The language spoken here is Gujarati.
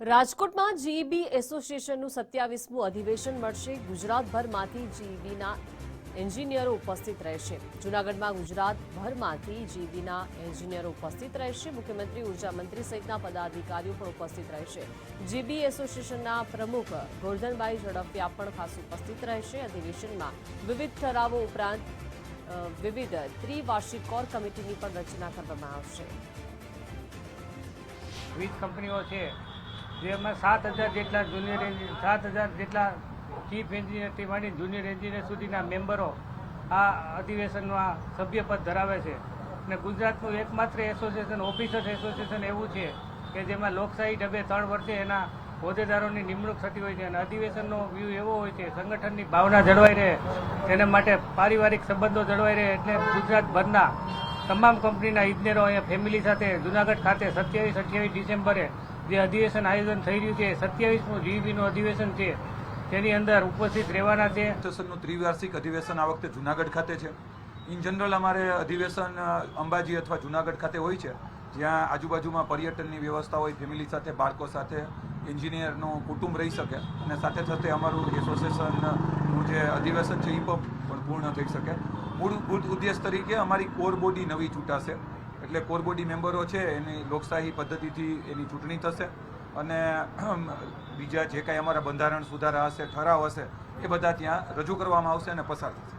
રાજકોટમાં જીઈબી એસોસિએશનનું સત્યાવીસમું અધિવેશન મળશે. ગુજરાતભરમાંથી જીઈબીના એન્જિનિયરો ઉપસ્થિત રહેશે. જૂનાગઢમાં ગુજરાતભરમાંથી જીઈબીના એન્જિનિયરો ઉપસ્થિત રહેશે. મુખ્યમંત્રી, ઊર્જા મંત્રી સહિતના પદાધિકારીઓ પણ ઉપસ્થિત રહેશે. જીબી એસોસિએશનના પ્રમુખ ગોરધનભાઈ ઝડફિયા પણ ખાસ ઉપસ્થિત રહેશે. અધિવેશનમાં વિવિધ ઠરાવો ઉપરાંત વિવિધ ત્રિવાર્ષિક કોર કમિટીની પણ રચના કરવામાં આવશે. વિવિધ કંપનીઓ છે. જેમાં સાત હજાર જેટલા જુનિયર એન્જિનિયર સાત હજાર જેટલા ચીફ એન્જિનિયરથી માંડી જુનિયર એન્જિનિયર સુધીના મેમ્બરો આ અધિવેશનમાં સભ્યપદ ધરાવે છે. અને ગુજરાતનું એકમાત્ર એસોસિએશન ઓફિસર્સ એસોસિએશન એવું છે કે જેમાં લોકશાહી ઢબે ત્રણ વર્ષે એના હોદ્દેદારોની નિમણૂક થતી હોય છે અને અધિવેશનનો વ્યૂ એવો હોય છે, સંગઠનની ભાવના જળવાઈ રહે, તેના માટે પારિવારિક સંબંધો જળવાઈ રહે એટલે ગુજરાતભરના તમામ કંપનીના ઇજનેરો અહીંયા ફેમિલી સાથે જુનાગઢ ખાતે સત્યાવીસ અઠ્યાવીસ ડિસેમ્બરે જે અધિવેશન આયોજન થઈ રહ્યું છે, સત્યાવીસમું જીવીનું અધિવેશન છે, તેની અંદર ઉપસ્થિત રહેવાના છે. એસોસિએશનનું ત્રિવાર્ષિક અધિવેશન આ વખતે જુનાગઢ ખાતે છે. ઇન જનરલ અમારે અધિવેશન અંબાજી અથવા જુનાગઢ ખાતે હોય છે. જ્યાં આજુબાજુમાં પર્યટનની વ્યવસ્થા હોય, ફેમિલી સાથે, બાળકો સાથે, એન્જિનિયરનું કુટુંબ રહી શકે અને સાથે સાથે અમારું એસોસિએશનનું જે અધિવેશન છે એ પણ પૂર્ણ થઈ શકે. મૂળ ઉદ્દેશ તરીકે અમારી કોર બોડી નવી ચૂંટાશે. એટલે કોર બોડી મેમ્બરો છે, એની લોકશાહી પદ્ધતિથી એની ચૂંટણી થશે અને બીજા જે કાંઈ અમારા બંધારણ સુધારા હશે, ઠરાવ હશે, એ બધા ત્યાં રજૂ કરવામાં આવશે અને પસાર થશે.